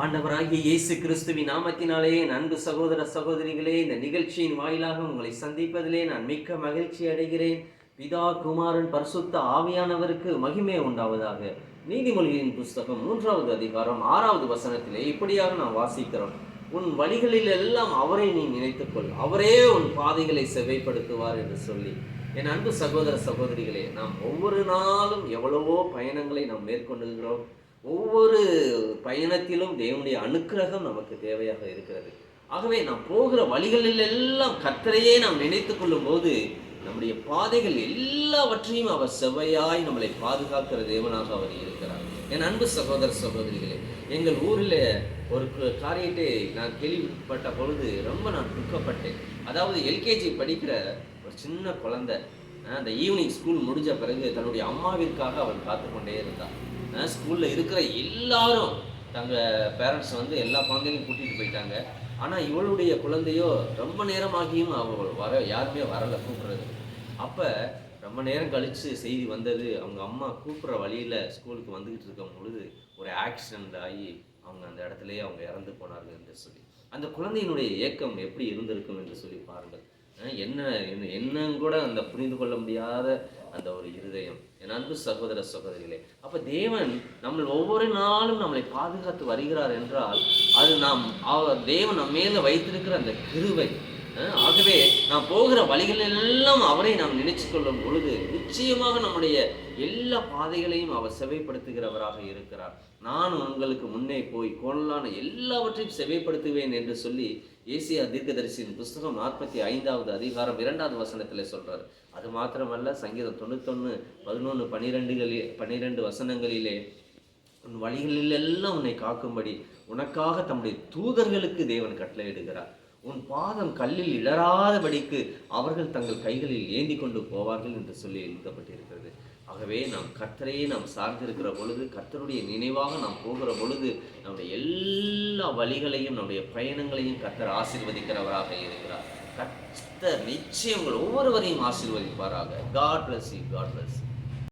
ஆண்டவராகிய இயேசு கிறிஸ்துவின் நாமத்தினாலே அன்பு சகோதர சகோதரிகளே இந்த நிகழ்ச்சியின் வாயிலாக உங்களை சந்திப்பதிலே நான் மிக்க மகிழ்ச்சி அடைகிறேன். பிதா குமாரன் பரிசுத்த ஆவியானவருக்கு மகிமை உண்டாவதாக. நீதிமொழியின் புஸ்தகம் மூன்றாவது அதிகாரம் ஆறாவது வசனத்திலே இப்படியாக நாம் வாசிக்கிறோம். உன் வழிகளில் எல்லாம் அவரை நீ நினைத்துக்கொள். அவரே உன் பாதைகளை செவைப்படுத்துவார் என்று சொல்லி. என் அன்பு சகோதர சகோதரிகளே நாம் ஒவ்வொரு நாளும் எவ்வளவோ பயணங்களை நாம் மேற்கொண்டுகிறோம் ஒவ்வொரு பயணத்திலும் தேவனுடைய அனுக்கிரகம் நமக்கு தேவையாக இருக்கிறது. ஆகவே நாம் போகிற வழிகளில் எல்லாம் கத்தரையே நாம் நினைத்து கொள்ளும் போது நம்முடைய பாதைகள் எல்லாவற்றையும் அவர் செவ்வையாய் நம்மளை பாதுகாக்கிற தேவனாக அவர் இருக்கிறார். என் அன்பு சகோதர சகோதரிகளே எங்கள் ஊரில் ஒரு காரியத்தை நான் கேள்விப்பட்ட பொழுது ரொம்ப நான் துக்கப்பட்டேன். அதாவது எல்கேஜி படிக்கிற ஒரு சின்ன குழந்தை அந்த ஈவினிங் ஸ்கூல் முடிஞ்ச பிறகு தன்னுடைய அம்மாவிற்காக அவள் காத்து கொண்டே இருந்தாள் ஸ்கூலில் இருக்கிற எல்லாரும் தங்கள் பேரண்ட்ஸ் வந்து எல்லா குழந்தைகளையும் கூட்டிகிட்டு போயிட்டாங்க. ஆனால் இவளுடைய குழந்தையோ ரொம்ப நேரமாகியும் அவள் வர யாருமே வரலை கூப்பிட்றது அப்போ ரொம்ப நேரம் கழித்து செய்தி வந்தது அவங்க அம்மா கூப்பிட்ற வழியில் ஸ்கூலுக்கு வந்துக்கிட்டு இருக்கும் பொழுது ஒரு ஆக்சிடெண்ட் ஆகி அவங்க அந்த இடத்துலையே அவங்க இறந்து போனார்கள் என்று சொல்லி. அந்த குழந்தையினுடைய ஏக்கம் எப்படி இருந்திருக்கும் என்று சொல்லி பாருங்கள். என்ன என்ன என்னங்கூட கூட அந்த புரிந்து கொள்ள முடியாத அந்த ஒரு இருதயம். என் அன்பு சகோதர சகோதரிகளே அப்ப தேவன் நம்ம ஒவ்வொரு நாளும் நம்மளை பாதுகாத்து வருகிறார் என்றால் அது நாம் அவர் தேவன் நம்ம மேல வைத்திருக்கிற அந்த கிருவை ஆகவே நாம் போகிற வழிகளில் எல்லாம் அவரை நாம் நினைச்சு கொள்ளும் பொழுது நிச்சயமாக நம்முடைய எல்லா பாதைகளையும் அவர் செவைப்படுத்துகிறவராக இருக்கிறார். நான் உங்களுக்கு முன்னே போய் கோணலான எல்லாவற்றையும் செவைப்படுத்துவேன் என்று சொல்லி ஏசியா தீர்க்கதரிசியின் புஸ்தகம் நாற்பத்தி ஐந்தாவது அதிகாரம் இரண்டாவது வசனத்தில் சொல்றாரு. அது மாத்திரமல்ல சங்கீதம் தொண்ணூத்தொன்று பதினொன்று பன்னிரெண்டுகளில் பன்னிரெண்டு வசனங்களிலே உன் வழிகளிலெல்லாம் உன்னை காக்கும்படி உனக்காக தம்முடைய தூதர்களுக்கு தேவன் கட்டளையிடுகிறார். உன் பாதம் கல்லில் இடராதபடிக்கு அவர்கள் தங்கள் கைகளில் ஏந்தி கொண்டு போவார்கள் என்று சொல்லி எழுதப்பட்டிருக்கிறது. ஆகவே நாம் கர்த்தரையே நாம் சார்ந்திருக்கிற பொழுது கர்த்தருடைய நினைவாக நாம் போகிற பொழுது நம்முடைய எல்லா வழிகளையும் நம்முடைய பயணங்களையும் கர்த்தர் ஆசீர்வதிக்கிறவராக இருக்கிறார். கர்த்தர் நிச்சயம் ஒவ்வொருவரையும் ஆசீர்வதிப்பாராக. God bless you God bless you